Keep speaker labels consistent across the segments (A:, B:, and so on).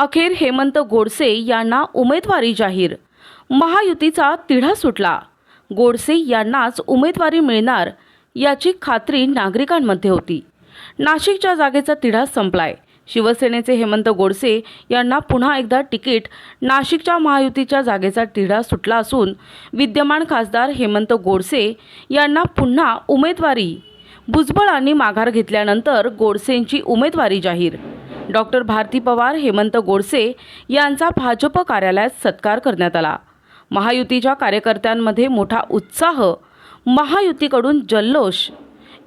A: अखेर हेमंत गोडसे यांना उमेदवारी जाहीर. महायुतीचा तिढा सुटला. गोडसे यांनाच उमेदवारी मिळणार याची खात्री नागरिकांमध्ये होती. नाशिकच्या जागेचा तिढा संपलाय. शिवसेनेचे हेमंत गोडसे यांना पुन्हा एकदा तिकीट नाशिकच्या महायुतीच्या जागेचा तिढा सुटला असून विद्यमान खासदार हेमंत गोडसे यांना पुन्हा उमेदवारी. भुजबळांनी माघार घेतल्यानंतर गोडसेंची उमेदवारी जाहीर. डॉक्टर भारती पवार हेमंत गोडसे यांचा भाजप कार्यालयात सत्कार करण्यात आला. महायुतीच्या कार्यकर्त्यांमध्ये मोठा उत्साह महायुतीकडून जल्लोष.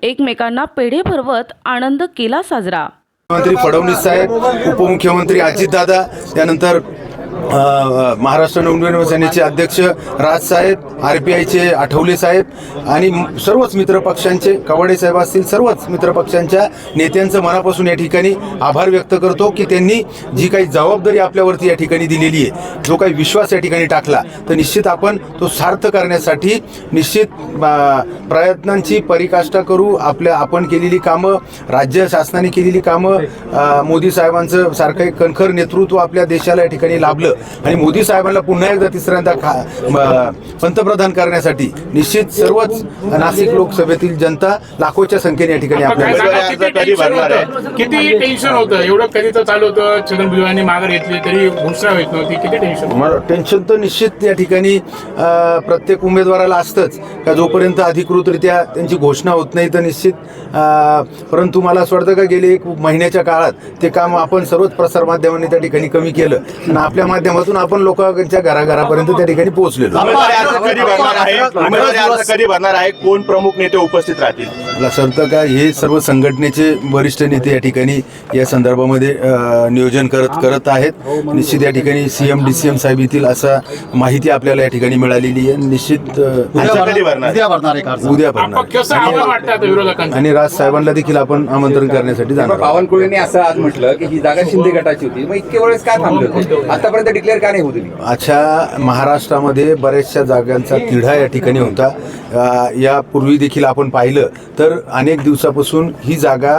A: एकमेकांना पेढे भरवत आनंद केला साजरा.
B: मुख्यमंत्री फडणवीस साहेब उपमुख्यमंत्री अजितदादा त्यानंतर महाराष्ट्र नवनिर्माण सेनेचे अध्यक्ष राज साहेब आर पी आयचे आठवले साहेब आणि सर्वच मित्र पक्षांचे कवाडे साहेब असतील सर्वच मित्र पक्षांच्या नेत्यांचं मनापासून या ठिकाणी आभार व्यक्त करतो की त्यांनी जी काही जबाबदारी आपल्यावरती या ठिकाणी दिलेली आहे जो काही विश्वास या ठिकाणी टाकला तर निश्चित आपण तो सार्थ करण्यासाठी निश्चित प्रयत्नांची परिकाष्ठा करू. आपल्या आपण केलेली कामं राज्य शासनाने केलेली कामं मोदी साहेबांचं सारखं एक कणखर नेतृत्व आपल्या देशाला या ठिकाणी लाभलं. आणि मोदी साहेबांना पुन्हा एकदा तिसऱ्यांदा खा पंतप्रधान करण्यासाठी निश्चित सर्वच नाशिक लोकसभेतील जनता लाखोच्या संख्येने या ठिकाणी आपल्या
C: किती टेन्शन होतं? एवढं कधी तर चालू होतं? छगन भुजबळांनी माघार घेतली तरी घोषणा होत नव्हती. किती टेन्शन
B: टेन्शन तर निश्चित या ठिकाणी प्रत्येक उमेदवाराला असतंच. का जोपर्यंत अधिकृतरित्या त्यांची घोषणा होत नाही तर निश्चित परंतु मला असं वाटतं का गेले एक महिन्याच्या काळात ते काम आपण सर्वच प्रसारमाध्यमांनी त्या ठिकाणी कमी केलं. आणि आपल्या माध्यमातून आपण लोकांच्या घराघरापर्यंत त्या ठिकाणी पोहोचलेलो.
D: उमेदवारी अर्ज कधी भरणार आहे? उमेदवारी अर्ज कधी भरणार आहे? कोण प्रमुख नेते उपस्थित राहतील?
B: मला वाटतं का हे सर्व संघटनेचे वरिष्ठ नेते या ठिकाणी या संदर्भामध्ये अ, नियोजन करत करत आहेत. निश्चित या ठिकाणी सीएम डी सी एम साहेब येतील असा माहिती आपल्याला या ठिकाणी मिळालेली आहे. निश्चित अ,
D: अर्ज कधी भरणार.
E: उद्या भरणार आहे अर्ज.
B: उद्या
C: आपण
B: भरणार
C: कसं आव्हान वाटतं आता विरोधकांचं?
B: आणि राज साहेबांना देखील आपण आमंत्रण करण्यासाठी जाणार आहोत.
F: बावनकुळेंनी असं आज म्हटलं की ही जागा शिंदे गटाची होती. मग इतके वेळेस काय थांबले होते? आतापर्यंत डिक्लेअर का नाही होऊ दिली?
B: अच्छा महाराष्ट्रामध्ये बऱ्याचशा जागांचा तिढा या ठिकाणी होता. यापूर्वी देखील आपण पाहिलं. तर अनेक दिवसापासून ही जागा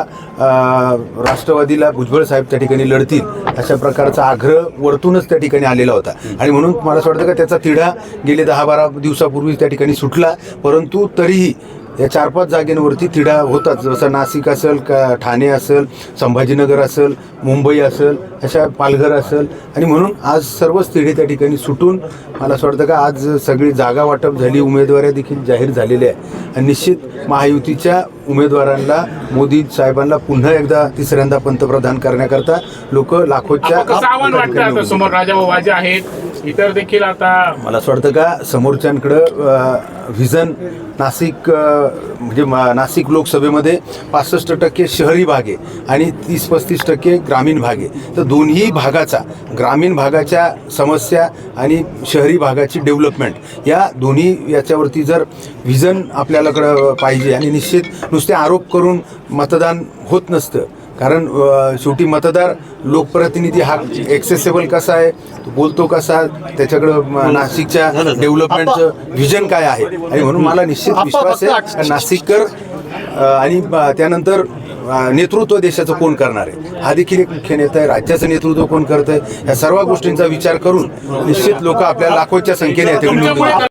B: राष्ट्रवादीला भुजबळ साहेब त्या ठिकाणी लढतील अशा प्रकारचा आग्रह वरतूनच त्या ठिकाणी आलेला होता. आणि म्हणून मला असं वाटतं का त्याचा तिढा गेले दहा बारा दिवसापूर्वी त्या ठिकाणी सुटला. परंतु तरीही या चार पाच जागेंवरती तिढा होताच जसं नाशिक असेल का ठाणे असेल संभाजीनगर असेल मुंबई असेल अशा पालघर असेल. आणि म्हणून आज सर्वच तिढे त्या ठिकाणी सुटून मला असं वाटतं का आज सगळी जागा वाटप झाली उमेदवाऱ्या देखील जाहीर झालेल्या आहे आणि निश्चित महायुतीच्या उमेदवारांना मोदी साहेबांना पुन्हा एकदा तिसऱ्यांदा पंतप्रधान करण्याकरता लोक लाखोच्या
C: समोर राजाभाऊ वाजे आहेत. इतर देखील आता
B: मला असं वाटतं का समोरच्यांकडं व्हिजन नाशिक म्हणजे मा- नाशिक लोकसभेमध्ये पासष्ट टक्के शहरी भाग आहे आणि तीस पस्तीस टक्के ग्रामीण भाग आहे. तर दोन्ही भागाचा ग्रामीण भागाच्या समस्या आणि शहरी भागाची डेव्हलपमेंट या दोन्ही याच्यावरती जर व्हिजन आपल्यालाकडं पाहिजे आणि निश्चित नुसते आरोप करून मतदान होत नसतं कारण शेवटी मतदार लोकप्रतिनिधी हा एक्सेसेबल कसा आहे तो बोलतो कसा त्याच्याकडं नाशिकच्या डेव्हलपमेंटचं व्हिजन काय आहे? आणि म्हणून मला निश्चित विश्वास आहे नाशिककर आणि त्यानंतर नेतृत्व देशाचं कोण करणार आहे? हा देखील एक मुख्य नेता आहे राज्याचं नेतृत्व कोण करत आहे या सर्व गोष्टींचा विचार करून निश्चित लोक आपल्या लाखोच्या संख्येने देतील.